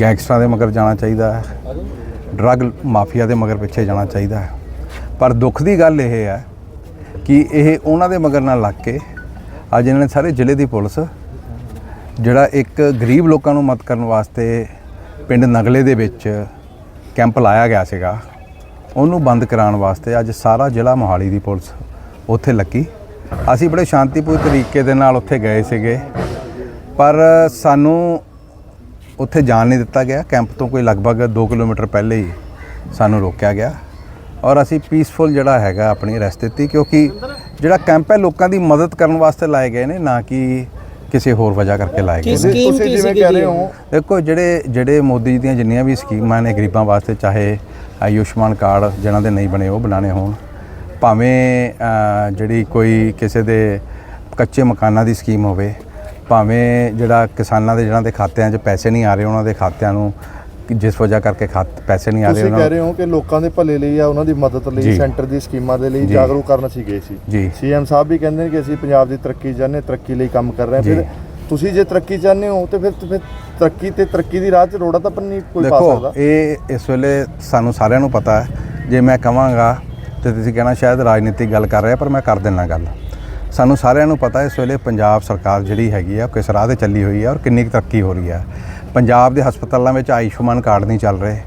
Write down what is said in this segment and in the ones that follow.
ਗੈਂਗਸਟਰਾਂ ਦੇ ਮਗਰ ਜਾਣਾ ਚਾਹੀਦਾ ਹੈ। ਡਰੱਗ ਮਾਫੀਆ ਦੇ ਮਗਰ ਪਿੱਛੇ ਜਾਣਾ ਚਾਹੀਦਾ ਹੈ। ਪਰ ਦੁੱਖ ਦੀ ਗੱਲ ਇਹ ਹੈ ਕਿ ਇਹ ਉਹਨਾਂ ਦੇ ਮਗਰ ਨਾਲ ਲੱਗ ਕੇ ਅੱਜ ਇਹਨਾਂ ਨੇ ਸਾਰੇ ਜ਼ਿਲ੍ਹੇ ਦੀ ਪੁਲਿਸ, ਜਿਹੜਾ ਇੱਕ ਗਰੀਬ ਲੋਕਾਂ ਨੂੰ ਮਦਦ ਕਰਨ ਵਾਸਤੇ ਪਿੰਡ ਨਗਲੇ ਦੇ ਵਿੱਚ ਕੈਂਪ ਲਾਇਆ ਗਿਆ ਸੀਗਾ, ਉਹਨੂੰ ਬੰਦ ਕਰਾਉਣ ਵਾਸਤੇ ਅੱਜ ਸਾਰਾ ਜ਼ਿਲ੍ਹਾ ਮੋਹਾਲੀ ਦੀ ਪੁਲਿਸ ਉੱਥੇ ਲੱਗੀ। ਅਸੀਂ ਬੜੇ ਸ਼ਾਂਤੀਪੂਰਨ ਤਰੀਕੇ ਦੇ ਨਾਲ ਉੱਥੇ ਗਏ ਸੀਗੇ। ਪਰ ਸਾਨੂੰ ਉੱਥੇ ਜਾਣ ਨਹੀਂ ਦਿੱਤਾ ਗਿਆ। ਕੈਂਪ ਤੋਂ ਕੋਈ ਲਗਭਗ 2 ਕਿਲੋਮੀਟਰ ਪਹਿਲੇ ਹੀ ਸਾਨੂੰ ਰੋਕਿਆ ਗਿਆ। ਔਰ ਅਸੀਂ ਪੀਸਫੁਲ ਜਿਹੜਾ ਹੈਗਾ ਆਪਣੀ ਰੈਸਟ ਦਿੱਤੀ ਕਿਉਂਕਿ ਜਿਹੜਾ ਕੈਂਪ ਹੈ ਲੋਕਾਂ ਦੀ ਮਦਦ ਕਰਨ ਵਾਸਤੇ ਲਾਏ ਗਏ ਨੇ ਨਾ ਕਿ ਕਿਸੇ ਹੋਰ ਵਜ੍ਹਾ ਕਰਕੇ ਲਾਏ ਗਏ ਨੇ। ਸਕੀਮ ਕੀ ਸੀ ਕਹਿ ਰਹੇ ਹੋ ਦੇਖੋ ਜਿਹੜੇ ਜਿਹੜੇ ਮੋਦੀ ਜੀ ਦੀਆਂ ਜਿੰਨੀਆਂ ਵੀ ਸਕੀਮਾਂ ਨੇ ਗਰੀਬਾਂ ਵਾਸਤੇ ਚਾਹੇ ਆਯੁਸ਼ਮਾਨ ਕਾਰਡ ਜਿਹਨਾਂ ਦੇ ਨਹੀਂ ਬਣੇ ਉਹ ਬਣਾਣੇ ਹੋਣ। ਭਾਵੇਂ ਜਿਹੜੀ ਕੋਈ ਕਿਸੇ ਦੇ ਕੱਚੇ ਮਕਾਨਾਂ ਦੀ ਸਕੀਮ ਹੋਵੇ ਭਾਵੇਂ ਜਿਹੜਾ ਕਿਸਾਨਾਂ ਦੇ ਜਿਹਨਾਂ ਦੇ ਖਾਤਿਆਂ 'ਚ ਪੈਸੇ ਨਹੀਂ ਆ ਰਹੇ ਉਹਨਾਂ ਦੇ ਖਾਤਿਆਂ ਨੂੰ ਕਿ ਜਿਸ ਵਜ੍ਹਾ ਕਰਕੇ ਖਾਤ ਪੈਸੇ ਨਹੀਂ ਆ ਰਹੇ ਤੁਸੀਂ ਕਹਿ ਰਹੇ ਹੋ ਕਿ ਲੋਕਾਂ ਦੇ ਭਲੇ ਲਈ ਆ ਉਹਨਾਂ ਦੀ ਮਦਦ ਲਈ। ਸੈਂਟਰ ਦੀ ਸਕੀਮਾਂ ਦੇ ਲਈ। ਜਾਗਰੂਕ ਕਰਨ ਅਸੀਂ ਗਏ ਸੀ ਸੀਐਮ ਸਾਹਿਬ ਵੀ ਕਹਿੰਦੇ ਨੇ ਕਿ ਅਸੀਂ ਪੰਜਾਬ ਦੀ ਤਰੱਕੀ ਚਾਹੁੰਦੇ ਤਰੱਕੀ ਲਈ ਕੰਮ ਕਰ ਰਹੇ ਹਾਂ। ਫਿਰ ਤੁਸੀਂ ਜੇ ਤਰੱਕੀ ਚਾਹੁੰਦੇ ਹੋ ਤੇ ਫਿਰ ਫਿਰ ਤਰੱਕੀ ਤੇ ਤਰੱਕੀ ਦੀ ਰਾਹ 'ਚ ਰੋੜਾ ਤਾਂ ਨਹੀਂ ਕੋਈ ਪਾ ਦੇਖੋ ਸਕਦਾ ਇਹ ਇਸ ਵੇਲੇ ਸਾਨੂੰ ਸਾਰਿਆਂ ਨੂੰ ਪਤਾ ਹੈ ਜੇ ਮੈਂ ਕਵਾਂਗਾ ਤੇ ਤੁਸੀਂ ਕਹਿਣਾ ਸ਼ਾਇਦ ਰਾਜਨੀਤਿਕ ਗੱਲ ਕਰ ਰਿਹਾ ਪਰ ਮੈਂ ਕਰ ਦਿੰਨਾ ਗੱਲ ਸਾਨੂੰ ਸਾਰਿਆਂ ਨੂੰ ਪਤਾ ਹੈ ਇਸ ਵੇਲੇ ਪੰਜਾਬ ਸਰਕਾਰ ਜਿਹੜੀ ਹੈਗੀ ਆ ਕਿਸ ਰਾਹ ਤੇ ਚੱਲੀ ਹੋਈ ਹੈ ਔਰ ਕਿੰਨੀ ਕੁ ਤਰੱਕੀ ਹੋ ਰਹੀ ਹੈ ਪੰਜਾਬ ਦੇ ਹਸਪਤਾਲਾਂ ਵਿੱਚ ਆਯੁਸ਼ਮਾਨ ਕਾਰਡ ਨਹੀਂ ਚੱਲ ਰਹੇ।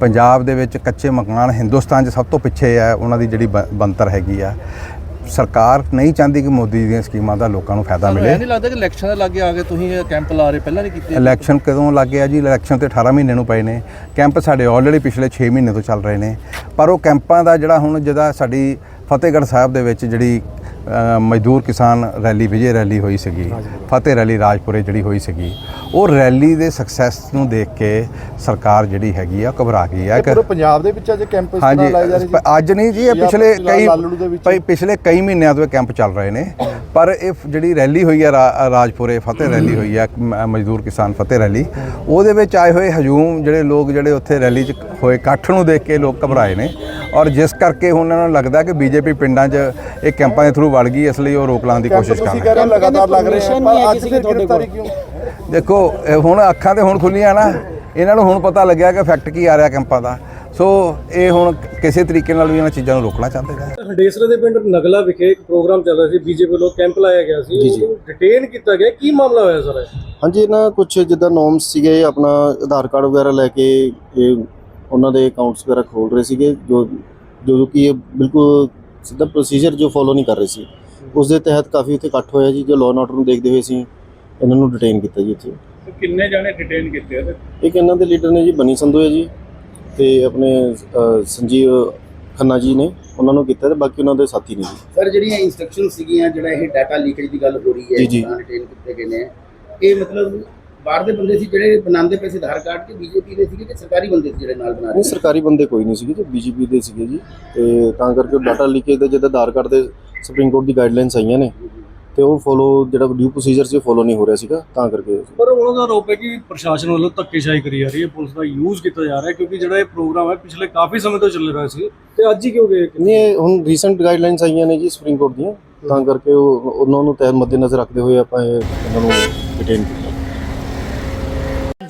ਪੰਜਾਬ ਦੇ ਵਿੱਚ ਕੱਚੇ ਮਕਾਨ ਹਿੰਦੁਸਤਾਨ 'ਚ ਸਭ ਤੋਂ ਪਿੱਛੇ ਹੈ ਉਹਨਾਂ ਦੀ ਜਿਹੜੀ ਬ- ਬਣਤਰ ਹੈਗੀ ਆ। ਸਰਕਾਰ ਨਹੀਂ ਚਾਹੁੰਦੀ ਕਿ ਮੋਦੀ ਦੀਆਂ ਸਕੀਮਾਂ ਦਾ ਲੋਕਾਂ ਨੂੰ ਫਾਇਦਾ ਮਿਲੇ। ਨਹੀਂ ਲੱਗਦਾ ਕਿ ਇਲੈਕਸ਼ਨ ਦੇ ਲਾਗੇ ਆ ਕੇ ਤੁਸੀਂ ਇਹ ਕੈਂਪ ਲਾ ਰਹੇ ਪਹਿਲਾਂ ਨਹੀਂ ਕੀਤੇ ਇਲੈਕਸ਼ਨ ਕਦੋਂ ਲੱਗੇ ਆ ਜੀ? ਇਲੈਕਸ਼ਨ ਤੇ 18 ਮਹੀਨੇ ਨੂੰ ਪਏ ਨੇ। ਕੈਂਪ ਸਾਡੇ ਆਲਰੇਡੀ ਪਿਛਲੇ 6 ਮਹੀਨੇ ਤੋਂ ਚੱਲ ਰਹੇ ਨੇ। ਪਰ ਉਹ ਕੈਂਪਾਂ ਦਾ ਜਿਹੜਾ ਹੁਣ ਜਿਹਦਾ ਸਾਡੀ ਫਤਿਹਗੜ੍ਹ ਸਾਹਿਬ ਦੇ ਵਿੱਚ ਜਿਹੜੀ ਮਜ਼ਦੂਰ ਕਿਸਾਨ ਰੈਲੀ ਵਿਜੇ ਰੈਲੀ ਹੋਈ ਸੀਗੀ ਫਤਿਹ ਰੈਲੀ ਰਾਜਪੁਰੇ ਜਿਹੜੀ ਹੋਈ ਸੀਗੀ। ਉਹ ਰੈਲੀ ਦੇ ਸਕਸੈਸ ਨੂੰ ਦੇਖ ਕੇ ਸਰਕਾਰ ਜਿਹੜੀ ਹੈਗੀ ਆ ਘਬਰਾ ਗਈ ਆ। ਕਿ ਪੰਜਾਬ ਦੇ ਵਿੱਚ ਅੱਜ ਕੈਂਪ ਇਸ ਤਰ੍ਹਾਂ ਲਾਏ ਜਾ ਰਹੇ ਪ- ਅੱਜ ਨਹੀਂ ਜੀ ਇਹ ਪਿਛਲੇ ਕਈ ਪਿਛਲੇ ਕਈ ਮਹੀਨਿਆਂ ਤੋਂ ਇਹ ਕੈਂਪ ਚੱਲ ਰਹੇ ਨੇ। ਪਰ ਇਹ ਜਿਹੜੀ ਰੈਲੀ ਹੋਈ ਰਾ- ਰਾਜਪੁਰੇ ਫਤਿਹ ਰੈਲੀ ਹੋਈ ਮ- ਮਜ਼ਦੂਰ ਕਿਸਾਨ ਫਤਿਹ ਰੈਲੀ। ਉਹਦੇ ਵਿੱਚ ਆਏ ਹੋਏ ਹਜੂਮ ਜਿਹੜੇ ਲੋਕ ਜਿਹੜੇ ਉੱਥੇ ਰੈਲੀ 'ਚ ਹੋਏ ਇਕੱਠ ਨੂੰ ਦੇਖ ਕੇ ਲੋਕ ਘਬਰਾਏ ਨੇ। ਔਰ ਜਿਸ ਕਰਕੇ ਹੁਣ ਉਹਨਾਂ ਨੂੰ ਲੱਗਦਾ ਕਿ ਬੀਜੇਪੀ ਪਿੰਡਾਂ 'ਚ ਇਹ ਕੈਂਪਾਂ ਦੇ ਥਰੂ ਵੜ ਗਈ ਇਸ ਲਈ ਉਹ ਰੋਕ ਲਾਉਣ ਦੀ ਕੋਸ਼ਿਸ਼ ਕਰ ਤੁਸੀਂ ਰਹੇ ਕਹਿ ਰਹੇ ਹੋ ਲਗਾਤਾਰ ਲੱਗ ਰਹੇ permission ਆ ਨਹੀਂ ਹੈ ਪਰ ਅੱਜ ਕਿਸੇ ਫਿਰ ਦੀ ਤੁਹਾਡੇ ਗ੍ਰਿਫਤਾਰੀ ਕਿਉਂ? ਦੇਖੋ ਹੁਣ ਅੱਖਾਂ ਤੇ ਹੁਣ ਖੁੱਲੀਆਂ ਨਾ ਇਹਨਾਂ ਨੂੰ ਹੁਣ ਪਤਾ ਲੱਗਿਆ ਕਿ ਫੈਕਟ ਕੀ ਆ ਰਿਹਾ ਕੈਂਪਾਂ ਦਾ। ਸੋ ਇਹ ਹੁਣ ਕਿਸੇ ਤਰੀਕੇ ਨਾਲ ਵੀ ਇਹਨਾਂ ਚੀਜ਼ਾਂ ਨੂੰ ਰੋਕਣਾ ਚਾਹੁੰਦੇ ਨੇ। ਹਡੇਸਰਾ ਦੇ ਪਿੰਡ ਨਗਲਾ ਵਿਖੇ ਇੱਕ ਪ੍ਰੋਗਰਾਮ ਚੱਲ ਰਿਹਾ ਸੀ ਬੀਜੇਪੀ ਵੱਲੋਂ ਕੈਂਪ ਲਾਇਆ ਗਿਆ ਸੀ ਡਿਟੇਨ ਕੀਤਾ ਗਿਆ ਕੀ ਮਾਮਲਾ ਹੋਇਆ ਸਰ? ਹਾਂਜੀ ਨਾ ਕੁਝ ਜਿੱਦਾਂ ਨੋਰਮਸ ਸੀਗੇ ਆਪਣਾ ਆਧਾਰ ਕਾਰਡ ਵਗੈਰਾ ਲੈ ਕੇ ਇਹ ਉਹਨਾਂ ਦੇ ਅਕਾਊਂਟਸ ਵਗੈਰਾ ਖੋਲ ਰਹੇ ਸੀਗੇ ਜੋ ਜੋ ਕਿ ਇਹ ਬਿਲਕੁਲ ਸਿੱਧਾ ਪ੍ਰੋਸੀਜਰ ਜੋ ਫੋਲੋ ਨਹੀਂ ਕਰ ਰਹੇ ਸੀ। ਉਸ ਦੇ ਤਹਿਤ ਕਾਫੀ ਉੱਥੇ ਇਕੱਠ ਹੋਇਆ ਜੀ ਜੋ ਲਾਅ ਆਰਡਰ ਨੂੰ ਦੇਖਦੇ ਹੋਏ ਸੀ ਇਹਨਾਂ ਨੂੰ ਡਿਟੇਨ ਕੀਤਾ ਜੀ ਇੱਥੇ ਕਿੰਨੇ ਜਾਣੇ ਡਿਟੇਨ ਕੀਤੇ ਆ ਇੱਕ ਇਹਨਾਂ ਦੇ ਲੀਡਰ ਨੇ ਜੀ ਬਨੀ ਸੰਧੂ ਹੈ ਜੀ ਤੇ ਆਪਣੇ ਸੰਜੀਵ ਖੰਨਾ ਜੀ ਨੇ ਉਹਨਾਂ ਨੂੰ ਕੀਤਾ ਤੇ ਬਾਕੀ ਉਹਨਾਂ ਦੇ ਸਾਥੀ ਨੇ ਜੀ। ਸਰ ਜਿਹੜੀਆਂ ਇਨਸਟਰਕਸ਼ਨ ਸੀਗੀਆਂ ਜਿਹੜਾ ਇਹ ਡਾਟਾ ਲੀਕੇਜ ਦੀ ਗੱਲ ਹੋ ਰਹੀ ਹੈ ਜੀ, ਜੀ। ਰਿਟੇਨ ਕੀਤੇ ਗਏ ਨੇ ਇਹ ਮਤਲਬ ਬਾਹਰ ਦੇ ਬੰਦੇ ਸੀ ਜਿਹੜੇ ਬਣਾਉਂਦੇ ਪਏ ਸੀ ਆਧਾਰ ਕਾਰਡ ਕਿ ਬੀਜੇਪੀ ਦੇ ਸੀਗੇ ਕਿ ਸਰਕਾਰੀ ਬੰਦੇ ਸੀ ਜਿਹੜੇ ਨਾਲ ਬਣਾ ਰਹੇ ਨਹੀਂ ਸਰਕਾਰੀ ਬੰਦੇ ਕੋਈ ਨਹੀਂ ਸੀਗੇ ਜੀ ਬੀਜੇਪੀ ਦੇ ਸੀਗੇ ਜੀ। ਤੇ ਤਾਂ ਕਰਕੇ ਡਾਟਾ ਲੀਕੇਜ ਦੇ ਜਿਹਦਾ ਆਧਾਰ ਕਾਰਡ ਦੇ ਸੁਪਰੀਮ ਕੋਰਟ ਦੀ ਗਾਈਡਲਾਈਨਸ ਆਈਆਂ ਨੇ ਤੇ ਉਹ ਫੋਲੋ ਜਿਹੜਾ ਡਿਊ ਪ੍ਰੋਸੀਜਰ ਸੀ ਫੋਲੋ ਨਹੀਂ ਹੋ ਰਿਹਾ ਸੀਗਾ ਤਾਂ ਕਰਕੇ। ਪਰ ਉਹਨਾਂ ਦਾ ਆਰੋਪ ਹੈ ਕਿ ਪ੍ਰਸ਼ਾਸਨ ਵੱਲੋਂ ਧੱਕੇਸ਼ਾਹੀ ਕਰੀ ਜਾ ਰਹੀ ਹੈ ਪੁਲਿਸ ਦਾ ਯੂਜ਼ ਕੀਤਾ ਜਾ ਰਿਹਾ ਹੈ ਕਿਉਂਕਿ ਜਿਹੜਾ ਇਹ ਪ੍ਰੋਗਰਾਮ ਹੈ ਪਿਛਲੇ ਕਾਫੀ ਸਮੇਂ ਤੋਂ ਚੱਲ ਰਿਹਾ ਸੀ ਤੇ ਅੱਜ ਹੀ ਕਿਉਂ ਗਏ? ਨਹੀਂ ਇਹ ਹੁਣ ਰੀਸੈਂਟ ਗਾਈਡਲਾਈਨਸ ਆਈਆਂ ਨੇ ਜੀ ਸੁਪਰੀਮ ਕੋਰਟ ਦੀਆਂ ਤਾਂ ਕਰਕੇ ਉਹ ਉਹਨਾਂ ਨੂੰ ਤਹਿ ਮੱਦੇਨਜ਼ਰ ਰੱਖਦੇ ਹੋਏ ਆਪਾਂ ਇਹ ਉਹਨਾਂ ਨੂੰ ਡਿਟੇਨ ਕੀਤਾ।